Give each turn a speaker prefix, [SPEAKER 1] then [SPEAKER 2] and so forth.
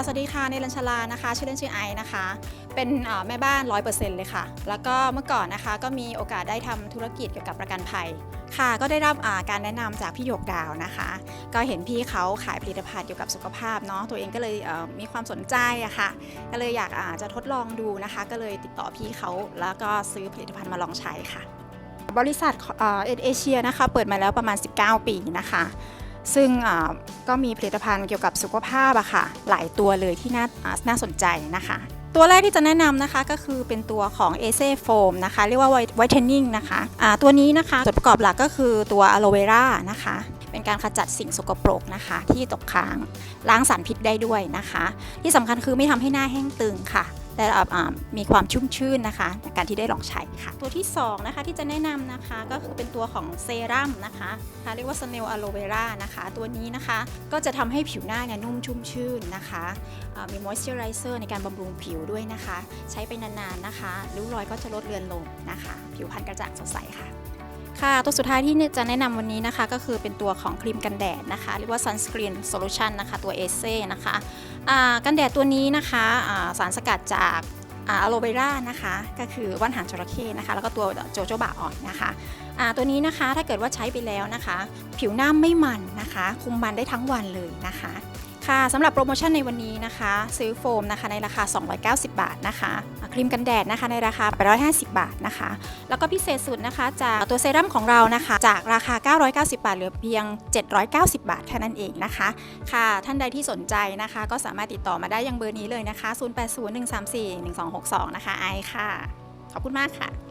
[SPEAKER 1] รัญชลานะคะชื่อเล่นชื่อไอนะคะ เป็นแม่บ้าน 100%เลยค่ะ แล้วก็เมื่อก่อนนะคะก็มีโอกาสได้ทำธุรกิจเกี่ยวกับประกันภัย ค่ะก็ได้รับการแนะนำจากพี่หยกดาวนะคะ ก็เห็นพี่เขาขายผลิตภัณฑ์เกี่ยวกับสุขภาพเนาะตัวเองก็เลยเมีความสนใจอะค่ะก็เลยอยากาจะทดลองดูนะคะ ก็เลยติดต่อพี่เขาแล้วก็ซื้อผลิตภัณฑ์มาลองใช้ค่ะ บริษัทเอ็นเอเชียนะคะเปิดมาแล้วประมาณ 19 ปีนะคะ ซึ่งก็มีผลิตภัณฑ์เกี่ยวกับสุขภาพอะค่ะ หลายตัวเลยที่น่าน่าสนใจนะคะ ตัวแรกที่จะแนะนำนะคะก็คือเป็นตัวของ a อเซโฟมนะคะ เรียกว่า whitening นะคะอ่าตัวนี้นะคะส่วนประกอบหลักก็คือตัวอะโลเวรานะคะเป็นการขจัดสิ่งสกปรกนะคะ ที่ตกค้างล้างสารพิษได้ด้วยนะคะ ที่สำคัญคือไม่ทำให้หน้าแห้งตึงค่ะ แต่อ่ามีความชุ่มชื่นนะคะในการที่ได้ลองใช้ค่ะ ตัวที่2นะคะที่จะแนะนำนะคะก็คือเป็นตัวของเซรั่มนะคะคะเรียกว่า Snail Aloe Vera นะคะตัวนี้นะคะก็จะทำให้ผิวหน้าเนี่ยนุ่มชุ่มชื่นนะคะอ่ามี moisturizer ในการบำรุงผิวด้วยนะคะ ใช้ไปนานๆนะคะริ้วรอยก็จะลดเลือนลงนะคะ ผิวพรรณกระจ่างสดใสค่ะค่ะตัวสุดท้ายที่จะแนะนำวันนี้นะคะ ก็คือเป็นตัวของครีมกันแดดนะคะ เรียกว่า sunscreen solution นะคะ ตัวเอเซ่นะคะ กันแดดตัวนี้นะคะสารสกัดจากอะโลเวรานะคะ ก็คือว่านหางจระเข้นะคะ แล้วก็ตัวโจโจบาอ่อนนะคะตัวนี้นะคะถ้าเกิดว่าใช้ไปแล้วนะคะ ผิวหน้าไม่มันนะคะ คุมมันได้ทั้งวันเลยนะคะ ค่ะสำหรับโปรโมชั่นในวันนี้นะคะ ซื้อโฟมนะคะในราคา 290 บาทนะคะครีมกันแดดนะคะในราคา 850 บาทนะคะ แล้วก็พิเศษสุดนะคะ จากตัวเซรั่มของเรานะคะ จากราคา 990 บาท เหลือเพียง 790 บาทแค่นั้นเองนะคะ ค่ะ ท่านใดที่สนใจนะคะ ก็สามารถติดต่อมาได้ยังเบอร์นี้เลยนะคะ 0801341262 นะคะไอค่ะ ขอบคุณมากค่ะ